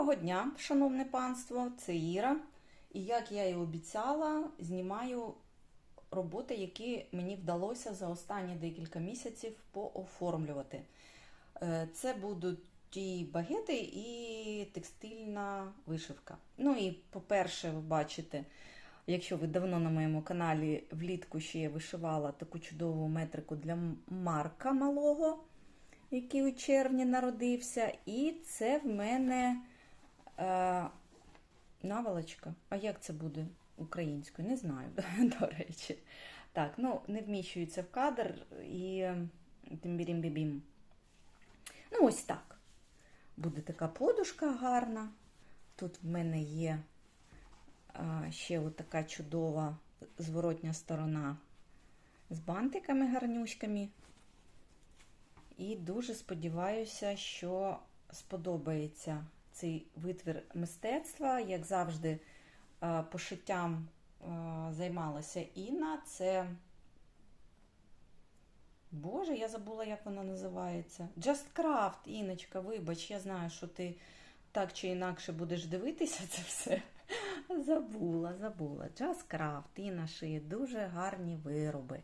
Доброго дня, шановне панство, це Іра. І як я і обіцяла, знімаю роботи, які мені вдалося за останні декілька місяців пооформлювати. Е, Це будуть ті багети і текстильна вишивка. Ну і, по-перше, ви бачите, якщо ви давно на моєму каналі влітку ще я вишивала таку чудову метрику для Марка малого який у червні народився. І це в мене наволочка. А як це буде українською? Не знаю, до речі. Так, ну, не вміщується в кадр і тимбірім-бібім. Ну, ось так. Буде така подушка гарна. Тут в мене є а, ще така чудова зворотня сторона з бантиками гарнюськами. І дуже сподіваюся, що сподобається цей витвір мистецтва. Як завжди, е, пошиттям е, займалася Інна. Це. Боже, я забула, як вона називається. Just Craft, Іночка, вибач, я знаю, що ти так чи інакше будеш дивитися це все. Забула, забула. Just Craft, Інна шиє дуже гарні вироби.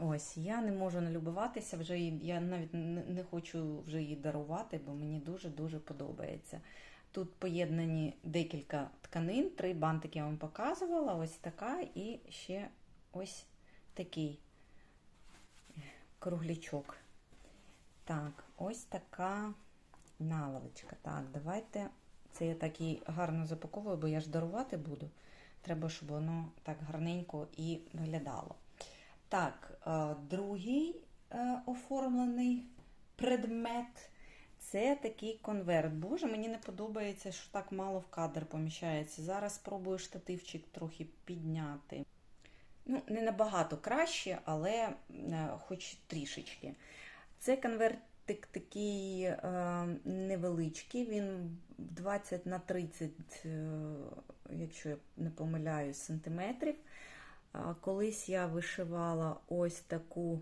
Ось, я не можу налюбуватися, вже її- я навіть не хочу вже її дарувати, бо мені дуже-дуже подобається. Тут поєднані декілька тканин, три бантики я вам показувала, ось така і ще ось такий круглячок. Так, ось така наволочка. Так, давайте. Це я так її гарно запаковую, бо я ж дарувати буду. Треба, щоб воно так гарненько і виглядало. Так, е, другий е, оформлений предмет це такий конверт. Боже, мені не подобається, що так мало в кадр поміщається. Зараз спробую штативчик трохи підняти. Ну, не набагато краще, але е, хоч трішечки. Це конвертик такий невеличкий, він 20 на 30, е, якщо я не помиляюсь, сантиметрів. Колись я вишивала ось таку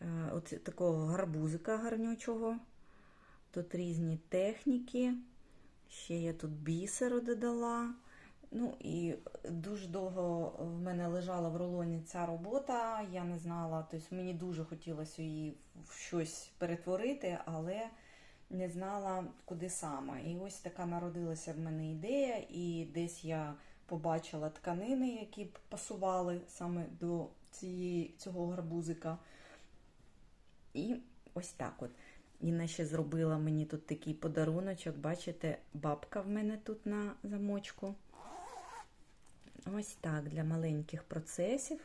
е, оці, такого гарбузика гарнючого. Тут різні техніки. Ще я тут бісеру додала. Ну і дуже довго в мене лежала в рулоні ця робота. Я не знала, тобто мені дуже хотілося її в щось перетворити, але не знала, куди саме. І ось така народилася в мене ідея, і десь я побачила тканини, які б пасували саме до цієї, цього гарбузика. І ось так от. Інна ще зробила мені тут такий подаруночок. Бачите, бабка в мене тут на замочку. Ось так для маленьких процесів.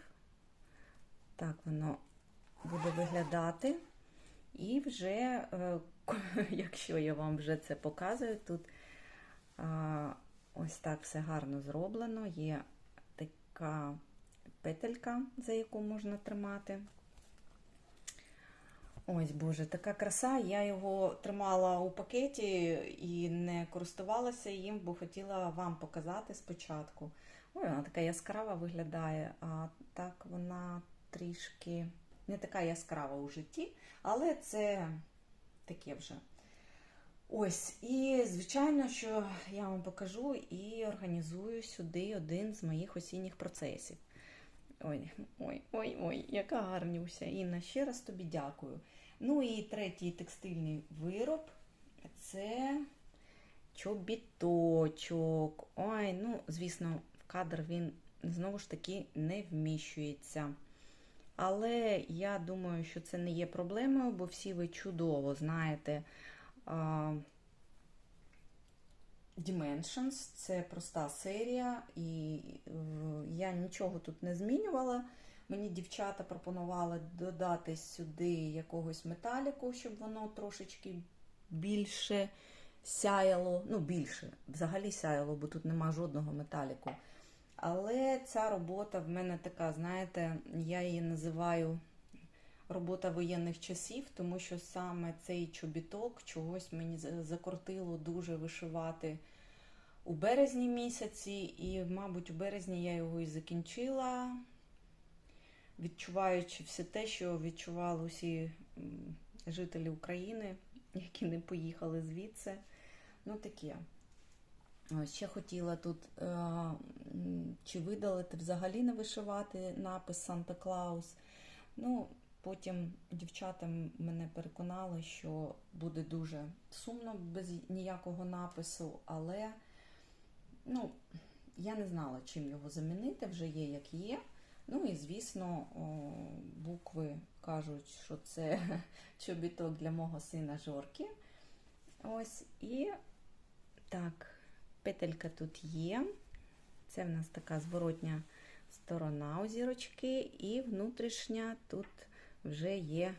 Так воно буде виглядати. І вже, е, якщо я вам вже це показую, тут ось так все гарно зроблено. Є така петелька, за яку можна тримати. Ось, Боже, така краса. Я його тримала у пакеті і не користувалася їм, бо хотіла вам показати спочатку. Ой, вона така яскрава виглядає, а так вона трішки не така яскрава у житті, але це таке вже. Ось, і звичайно, що я вам покажу і організую сюди один з моїх осінніх процесів. Ой, ой, ой, ой, яка гарнюся. Інна, ще раз тобі дякую. Ну і третій текстильний вироб це чобіточок. Ой, ну, звісно, в кадр він знову ж таки не вміщується. Але я думаю, що це не є проблемою, бо всі ви чудово знаєте. Dimensions це проста серія, і я нічого тут не змінювала. Мені дівчата пропонували додати сюди якогось металіку, щоб воно трошечки більше сяяло. Ну, більше, взагалі сяяло, бо тут нема жодного металіку. Але ця робота в мене така, знаєте, я її називаю робота воєнних часів, тому що саме цей чобіток чогось мені закортило дуже вишивати у березні місяці, і, мабуть, у березні я його і закінчила, відчуваючи все те, що відчували усі жителі України, які не поїхали звідси. Ну, таке. Ще хотіла тут, е, чи видалити взагалі не вишивати напис Санта Клаус. Ну, потім дівчата мене переконали, що буде дуже сумно без ніякого напису, але ну, я не знала, чим його замінити, вже є як є. Ну і звісно, букви кажуть, що це чобіток для мого сина Жорки. Ось і так, петелька тут є. Це в нас така зворотня сторона у зірочки, і внутрішня тут вже є,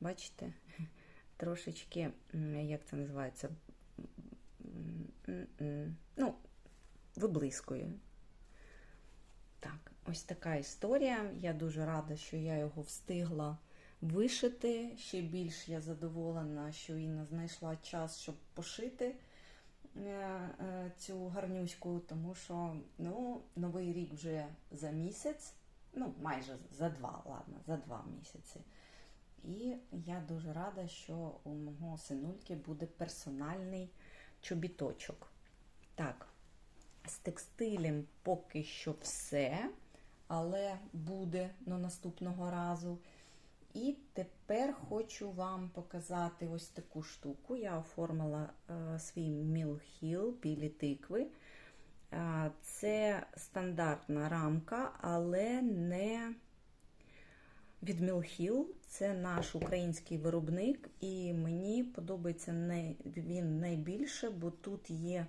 бачите, трошечки, як це називається? Ну, виблискує. Так, ось така історія. Я дуже рада, що я його встигла вишити. Ще більш я задоволена, що Інна знайшла час, щоб пошити е, е, цю гарнюську, тому що ну, новий рік вже за місяць, ну майже за два, ладно, за два місяці. І я дуже рада, що у мого синульки буде персональний чобіточок. Так, з текстилем поки що все, але буде на наступного разу. І тепер хочу вам показати ось таку штуку. Я оформила е, свій мілхіл білі тикви. Це стандартна рамка, але не від Мілхіл. Це наш український виробник, і мені подобається він найбільше, бо тут є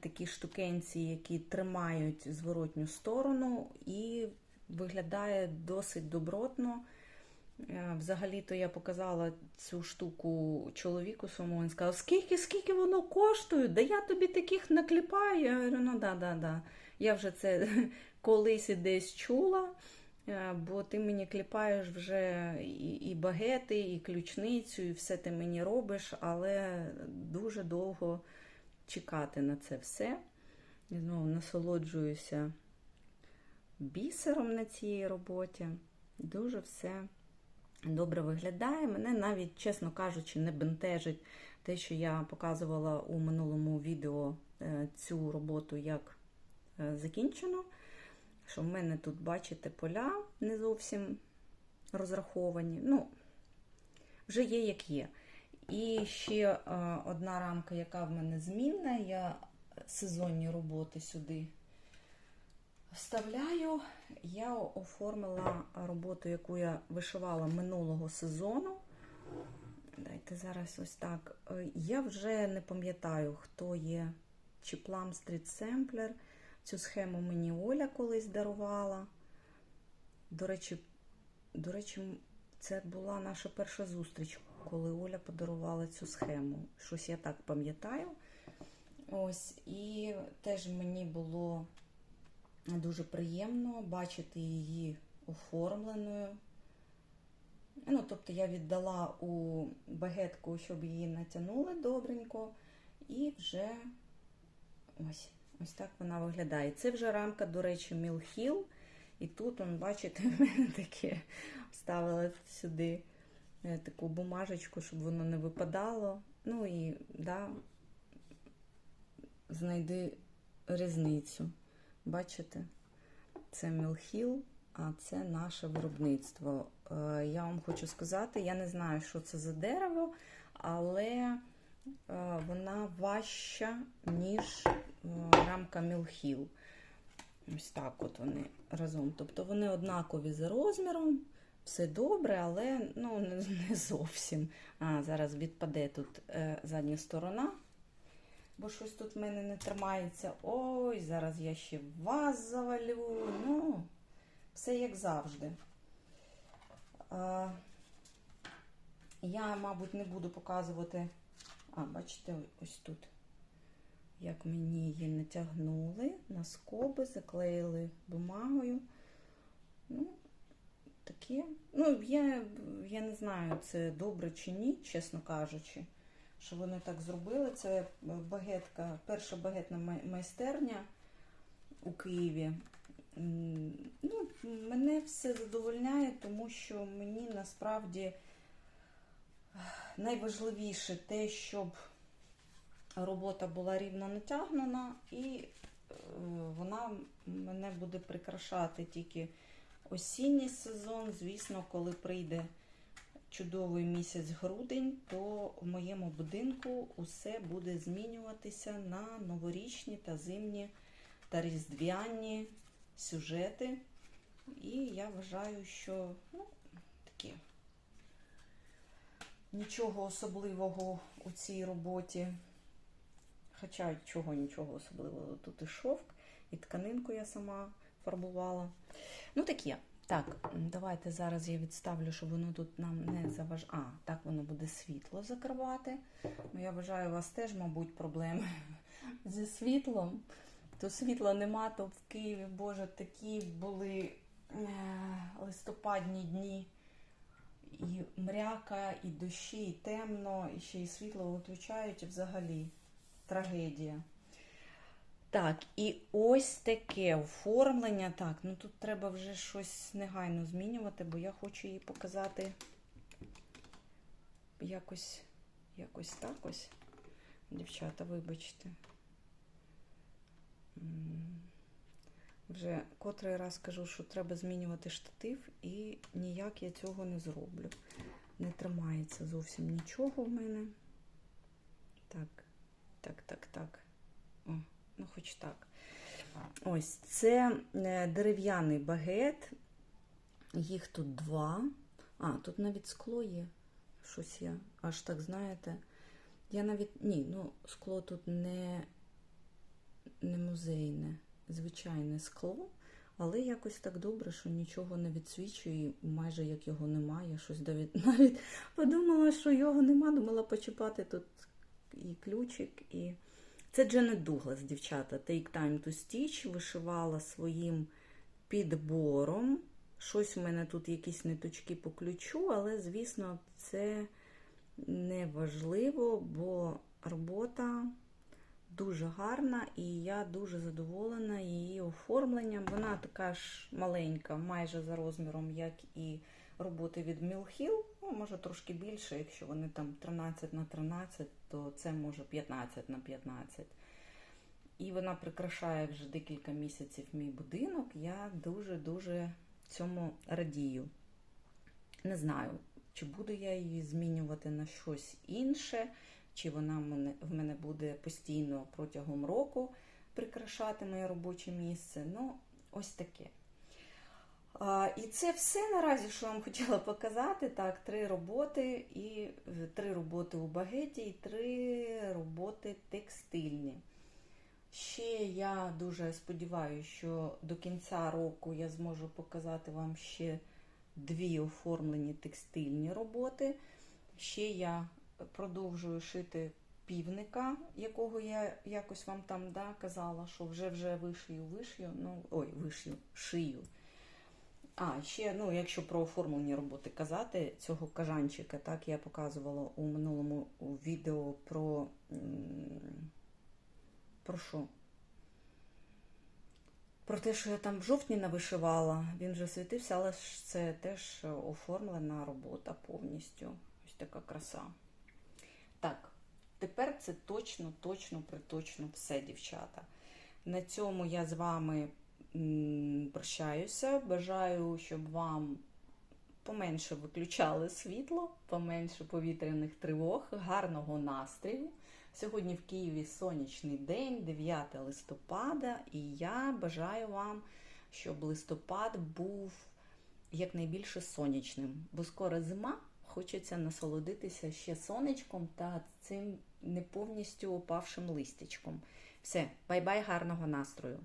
такі штукенці, які тримають зворотню сторону, і виглядає досить добротно. Е, Взагалі-то я показала цю штуку чоловіку своєму, він сказав, скільки, скільки воно коштує? Да я тобі таких накліпаю. Я говорю, ну да, да, да. Я вже це колись і десь чула, е, бо ти мені кліпаєш вже і, і багети, і ключницю, і все ти мені робиш, але дуже довго чекати на це все. І знову насолоджуюся бісером на цій роботі. Дуже все добре виглядає. Мене навіть, чесно кажучи, не бентежить те, що я показувала у минулому відео е, цю роботу як е, закінчено. Що в мене тут, бачите, поля не зовсім розраховані. Ну, вже є, як є. І ще е, одна рамка, яка в мене змінна, я сезонні роботи сюди вставляю. Я оформила роботу, яку я вишивала минулого сезону. Дайте зараз ось так. Е, Я вже не пам'ятаю, хто є чи Plum Street Sampler. Цю схему мені Оля колись дарувала. До речі, до речі, це була наша перша зустріч, коли Оля подарувала цю схему. Щось я так пам'ятаю. Ось, і теж мені було дуже приємно бачити її оформленою. Ну, тобто я віддала у багетку, щоб її натягнули добренько, і вже ось ось так вона виглядає. Це вже рамка, до речі, Мілхіл. І тут, он, бачите, в мене таке вставила сюди е, таку бумажечку, щоб воно не випадало. Ну і да, знайди різницю. Бачите? Це Мілхіл, а це наше виробництво. Е, Я вам хочу сказати, я не знаю, що це за дерево, але е, вона важча, ніж е, рамка Мілхіл. Ось так от вони разом. Тобто вони однакові за розміром, все добре, але ну, не, зовсім. А, зараз відпаде тут задня сторона, бо щось тут в мене не тримається. Ой, зараз я ще вас завалю. Ну, все як завжди. А, я, мабуть, не буду показувати. А, бачите, ось тут. Як мені її натягнули на скоби, заклеїли бумагою. Ну, таке. Ну, я, я не знаю, це добре чи ні, чесно кажучи, що вони так зробили. Це багетка, перша багетна майстерня у Києві. Ну, мене все задовольняє, тому що мені насправді найважливіше те, щоб робота була рівно натягнена, і е, вона мене буде прикрашати тільки осінній сезон. Звісно, коли прийде чудовий місяць грудень, то в моєму будинку усе буде змінюватися на новорічні та зимні та різдвяні сюжети. І я вважаю, що ну, таке нічого особливого у цій роботі. Хоча чого нічого особливого. Тут і шовк, і тканинку я сама фарбувала. Ну, таке. Так, давайте зараз я відставлю, щоб воно тут нам не заважає. А, так воно буде світло закривати. Ну, я вважаю, у вас теж, мабуть, проблеми зі світлом. То світла нема, то в Києві, Боже, такі були е, листопадні дні. І мряка, і дощі, і темно, і ще й світло виключають і взагалі трагедія. Так, і ось таке оформлення. Так, ну тут треба вже щось негайно змінювати, бо я хочу її показати якось, якось так ось. Дівчата, вибачте. Вже котрий раз кажу, що треба змінювати штатив, і ніяк я цього не зроблю. Не тримається зовсім нічого в мене. Так, так, так, так. О, ну хоч так. Ось це е, дерев'яний багет. Їх тут два. А, тут навіть скло є. Щось я аж так знаєте. Я навіть. Ні, ну скло тут не, не музейне, звичайне скло. Але якось так добре, що нічого не відсвічує, і майже як його немає. Щось навіть, навіть подумала, що його нема, думала почіпати тут і ключик, і. Це Дженет Дуглас, дівчата. Take Time to Stitch. Вишивала своїм підбором. Щось у мене тут якісь ниточки по ключу, але, звісно, це не важливо, бо робота дуже гарна і я дуже задоволена її оформленням. Вона така ж маленька, майже за розміром, як і роботи від Mill Ну, може трошки більше, якщо вони там 13 на 13, то це може 15 на 15. І вона прикрашає вже декілька місяців мій будинок. Я дуже-дуже цьому радію. Не знаю, чи буду я її змінювати на щось інше, чи вона в мене буде постійно протягом року прикрашати моє робоче місце. Ну, ось таке. І це все наразі, що я вам хотіла показати. Так, три роботи, і е, три роботи у багеті, і три роботи текстильні. Ще я дуже сподіваюся, що до кінця року я зможу показати вам ще дві оформлені текстильні роботи. Ще я продовжую шити півника, якого я якось вам там да, казала, що вже вже вишию, вишию. Ну, ой, вишию, шию. А, ще, ну, якщо про оформлені роботи казати, цього кажанчика, так, я показувала у минулому відео про. Про що? Про те, що я там в жовтні навишивала, він вже світився, але це теж оформлена робота повністю. Ось така краса. Так, тепер це точно, точно, приточно все, дівчата. На цьому я з вами прощаюся. Бажаю, щоб вам поменше виключали світло, поменше повітряних тривог, гарного настрою. Сьогодні в Києві сонячний день, 9 листопада, і я бажаю вам, щоб листопад був якнайбільше сонячним, бо скоро зима. Хочеться насолодитися ще сонечком та цим не повністю опавшим листячком. Все, бай-бай, гарного настрою!